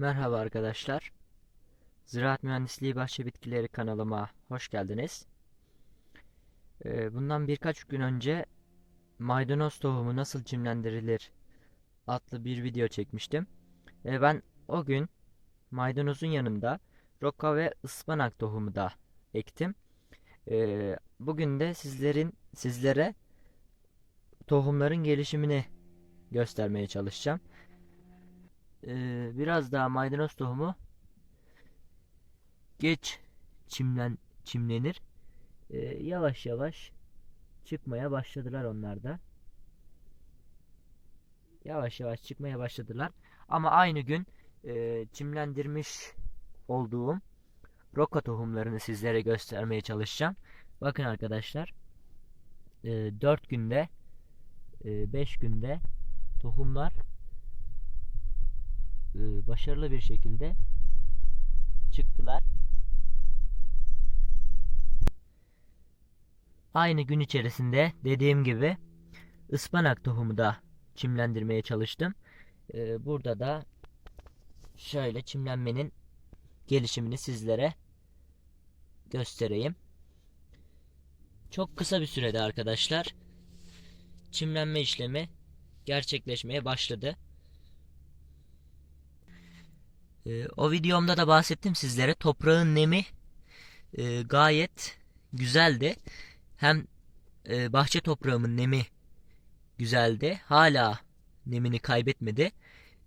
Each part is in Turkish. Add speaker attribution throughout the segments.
Speaker 1: Merhaba arkadaşlar. Ziraat Mühendisliği Bahçe Bitkileri kanalıma hoş geldiniz. Ee, bundan birkaç gün önce maydanoz tohumu nasıl çimlendirilir adlı bir video çekmiştim. Ben o gün maydanozun yanında roka ve ıspanak tohumu da ektim. Ee, bugün de sizlerin sizlere tohumların gelişimini göstermeye çalışacağım. Ee, biraz daha maydanoz tohumu geç çimlen çimlenir. Ee, yavaş yavaş çıkmaya başladılar onlar da. Yavaş yavaş çıkmaya başladılar. Ama aynı gün e, çimlendirmiş olduğum roka tohumlarını sizlere göstermeye çalışacağım. Bakın arkadaşlar. E, 4 günde 5 günde tohumlar e, başarılı bir şekilde çıktılar. Aynı gün içerisinde dediğim gibi ıspanak tohumu da çimlendirmeye çalıştım. E, burada da şöyle çimlenmenin gelişimini sizlere göstereyim. Çok kısa bir sürede arkadaşlar çimlenme işlemi gerçekleşmeye başladı. Ee, o videomda da bahsettim sizlere. Toprağın nemi e, gayet güzeldi. Hem e, bahçe toprağımın nemi güzeldi. Hala nemini kaybetmedi.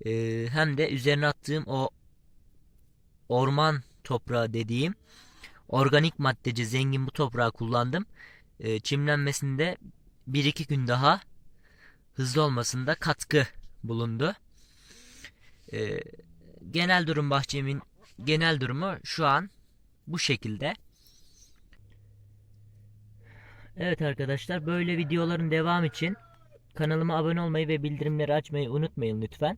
Speaker 1: E, hem de üzerine attığım o orman toprağı dediğim organik maddeci zengin bu toprağı kullandım. E, çimlenmesinde bir iki gün daha hızlı olmasında katkı bulundu. E, genel durum bahçemin genel durumu şu an bu şekilde. Evet arkadaşlar böyle videoların devam için kanalıma abone olmayı ve bildirimleri açmayı unutmayın lütfen.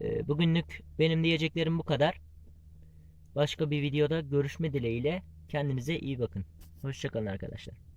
Speaker 1: Ee, bugünlük benim diyeceklerim bu kadar. Başka bir videoda görüşme dileğiyle kendinize iyi bakın. Hoşçakalın arkadaşlar.